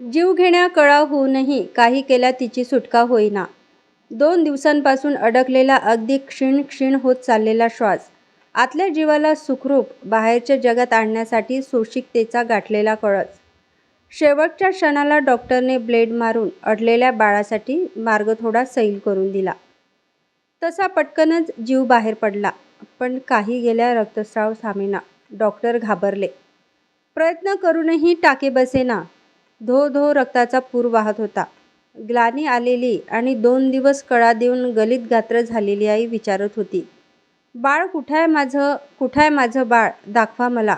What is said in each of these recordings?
जीवघेण्या कळा होऊनही काही केल्या तिची सुटका होईना. दोन दिवसांपासून अडकलेला अगदी क्षीण क्षीण होत चाललेला श्वास, आतल्या जीवाला सुखरूप बाहेरच्या जगात आणण्यासाठी सोशिकतेचा गाठलेला कळस. शेवटच्या क्षणाला डॉक्टरने ब्लेड मारून अडलेल्या बाळासाठी मार्ग थोडा सैल करून दिला. तसा पटकनच जीव बाहेर पडला. पण काही गेल्या रक्तस्राव थांबेना. डॉक्टर घाबरले. प्रयत्न करूनही टाके बसेना. धो धो रक्ताचा पूर वाहत होता. ग्लानी आलेली आणि दोन दिवस कळा देऊन गलित-गात्र झालेली आई विचारत होती, बाळ कुठाय माझं कुठाय माझं बाळ दाखवा मला.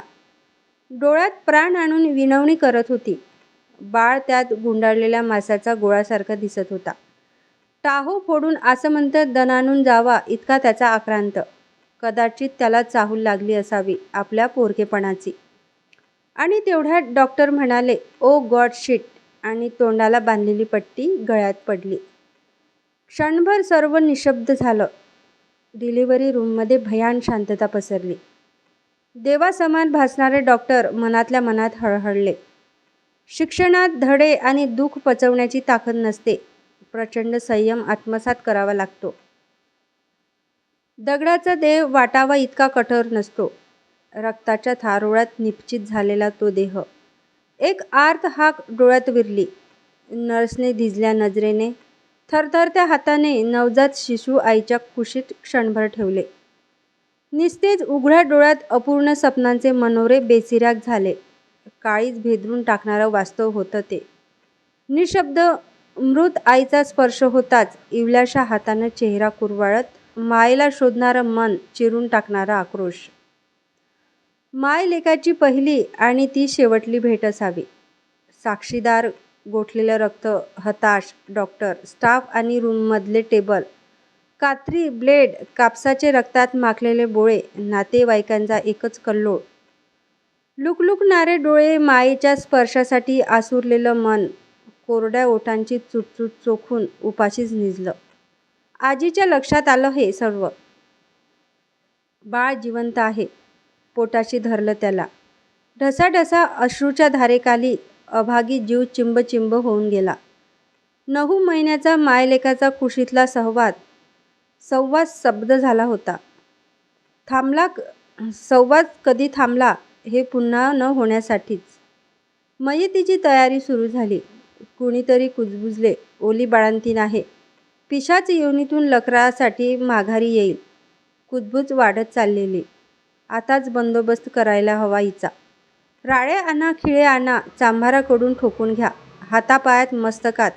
डोळ्यात प्राण आणून विनवणी करत होती. बाळ त्यात गुंडाळलेल्या मासाचा गोळासारखा दिसत होता. टाहो फोडून आसमंत दणाणून जावा इतका त्याचा आक्रांत. कदाचित त्याला चाहूल लागली असावी आपल्या पोरकेपणाची. आणि तेवढ्यात डॉक्टर म्हणाले ओ गॉड शिट आणि तोंडाला बांधलेली पट्टी गळ्यात पडली. क्षणभर सर्व निशब्द झालं. डिलिव्हरी रूममध्ये भयान शांतता पसरली. देवासमान भासणारे डॉक्टर मनातल्या मनात हळहळले. शिक्षणात धडे आणि दुःख पचवण्याची ताकद नसते. प्रचंड संयम आत्मसात करावा लागतो. दगडाचा देह वाटावा इतका कठोर नसतो. रक्ताच्या थारोळ्यात निपचित झालेला तो देह. एक आर्त हाक डोळ्यात विरली. नर्सने धिजल्या नजरेने, थरथरत्या हाताने नवजात शिशू आईच्या कुशीत क्षणभर ठेवले. निस्तेज उघड्या डोळ्यात अपूर्ण सपनांचे मनोरे बेचिराख झाले. काळीज भेदरून टाकणारं वास्तव होतं ते. निःशब्द मृत आईचा स्पर्श होताच इवल्याशा हातानं चेहरा कुरवाळत, मायेला शोधणारं मन चिरून टाकणारा आक्रोश. माय-लेकाची पहिली आणि ती शेवटली भेट असावी. साक्षीदार, गोठलेलं रक्त, हताश डॉक्टर, स्टाफ आणि रूममधले टेबल, कात्री, ब्लेड, कापसाचे रक्तात माखलेले बोळे, नातेवाईकांचा एकच कल्लोळ. लुकलुकणारे डोळे, मायेच्या स्पर्शासाठी आसुरलेलं मन, कोरड्या ओठांची चुटचूट चोखून उपाशीच निजलं. आजीच्या लक्षात आलं हे सर्व. बाळ जिवंत आहे. पोटाशी धरलं त्याला. ढसाढसा अश्रूच्या धारेखाली अभागी जीव चिंबचिंब होऊन गेला. नऊ महिन्याचा मायलेखाचा कुशीतला सहवाद संवाद शब्द झाला होता. थांबला संवाद कधी थांबला हे पुन्हा न होण्यासाठीच. मयतीची तयारी सुरू झाली. कुणीतरी कुजबुजले, ओली बाळंतीण आहे. पिशाच योनीतून लकरासाठी माघारी येईल. कुजबूज वाढत चाललेली. आताच बंदोबस्त करायला हवा हिचा. राळे आणा, खिळे आणा, चांभाराकडून ठोकून घ्या. हातापायात, मस्तकात.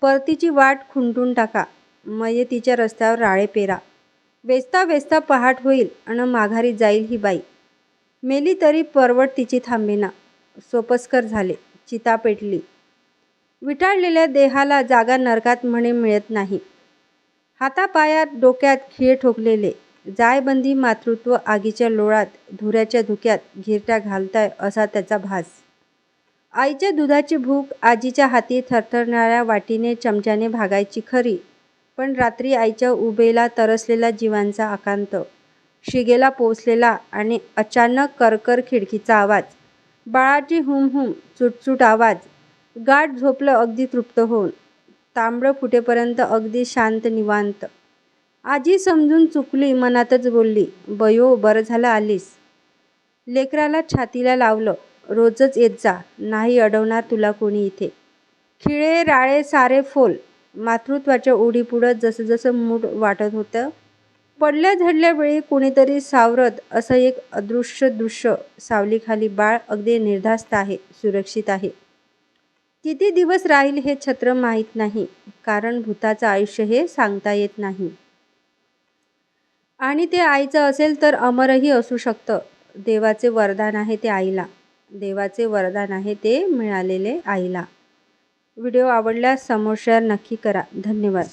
परतीची वाट खुंटून टाका. मयतीच्या रस्त्यावर राळे पेरा. वेचता वेचता पहाट होईल आणि माघारी जाईल ही बाई. मेली तरी परवड तिची थांबेना. सोपस्कर झाले. चिता पेटली. विटाळलेल्या देहाला जागा नरकात म्हणे मिळत नाही. हातापायात, डोक्यात खिळे ठोकलेले. जायबंदी मातृत्व आगीच्या लोळात, धुऱ्याच्या धुक्यात घिरट्या घालताय असा त्याचा भास. आईच्या दुधाची भूक आजीच्या हाती थरथरणाऱ्या वाटीने चमच्याने भागायची खरी, पण रात्री आईच्या उबेला तरसलेला जीवांचा आकांत, शिगेला पोचलेला आणि अचानक करकर खिडकीचा आवाज, बाळाची हुम-हुम, चुटचुट आवाज, गाठ झोपलं अगदी तृप्त होऊन, तांबडं फुटेपर्यंत अगदी शांत निवांत. आजी समजून चुकली मनातच बोलली, बयो बरं झालं आलीस. लेकराला छातीला लावलं. रोजच येत जा. नाही अडवणार तुला कोणी इथे. खिळे, राळे सारे फोल. मातृत्वाच्या ओढीपुढं जसंजसं मूड वाटत होतं, पडल्या-झडल्या वेळी कुणीतरी सावरत असं एक अदृश्य दृश्य सावलीखाली बाळ अगदी निर्धास्त आहे, सुरक्षित आहे. किती दिवस राहील हे छत्र माहीत नाही. कारण भुताचं आयुष्य हे सांगता येत नाही. आणि ते आईचं असेल तर अमरही असू शकतं. देवाचे वरदान आहे ते आईला. देवाचे वरदान आहे ते मिळालेले आईला. व्हिडिओ आवडल्यास समोर शेअर नक्की करा. धन्यवाद.